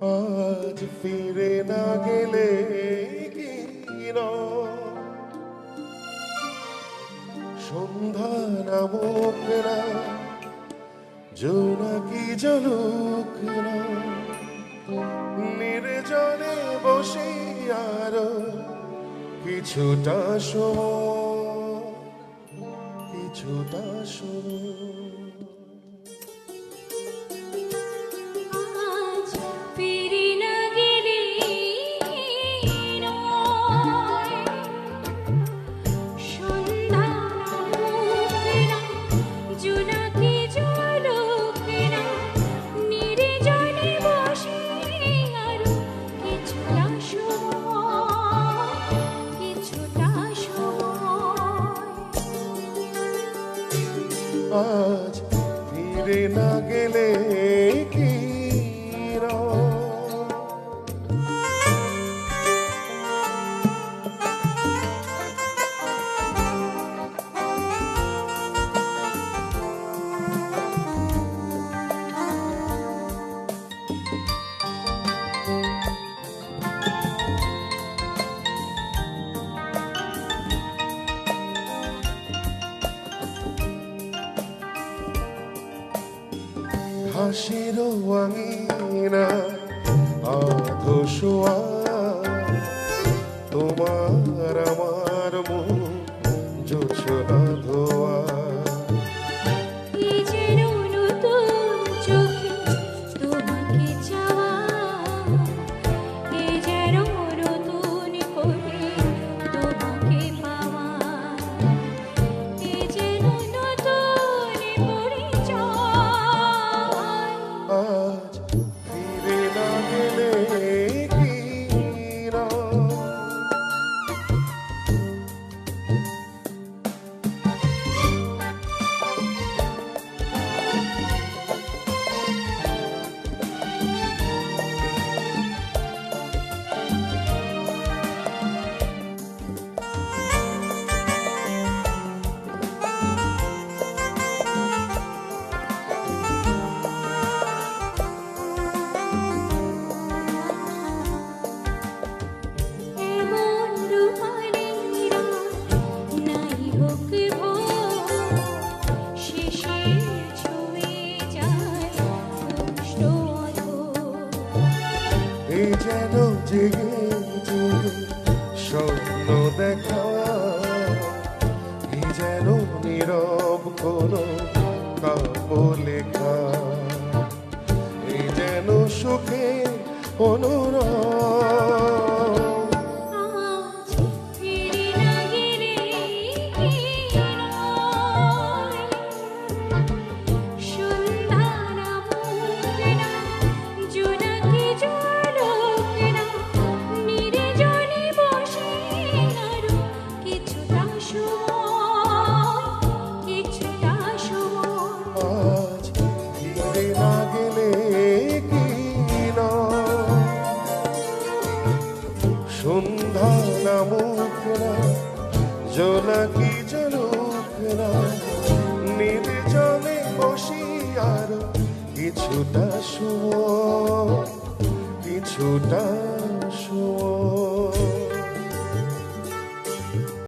আজ ফিরে না গেলে সন্ধ্যা নামক না জোনাকি জলুক না নির্জনে বসে আর কিছুটা শো কিছুটা শোনো। আজ ফিরে না গেলে হাসির আঙিনা আধো তোমার আমার মুখ জেগে জেগে স্বপ্ন দেখা যেন নীরব কোনো কাব্য লেখা যেন সুখে অনুরোধ জোনাকি জোনা নির্জনে বসি আর কিছুটা শুভ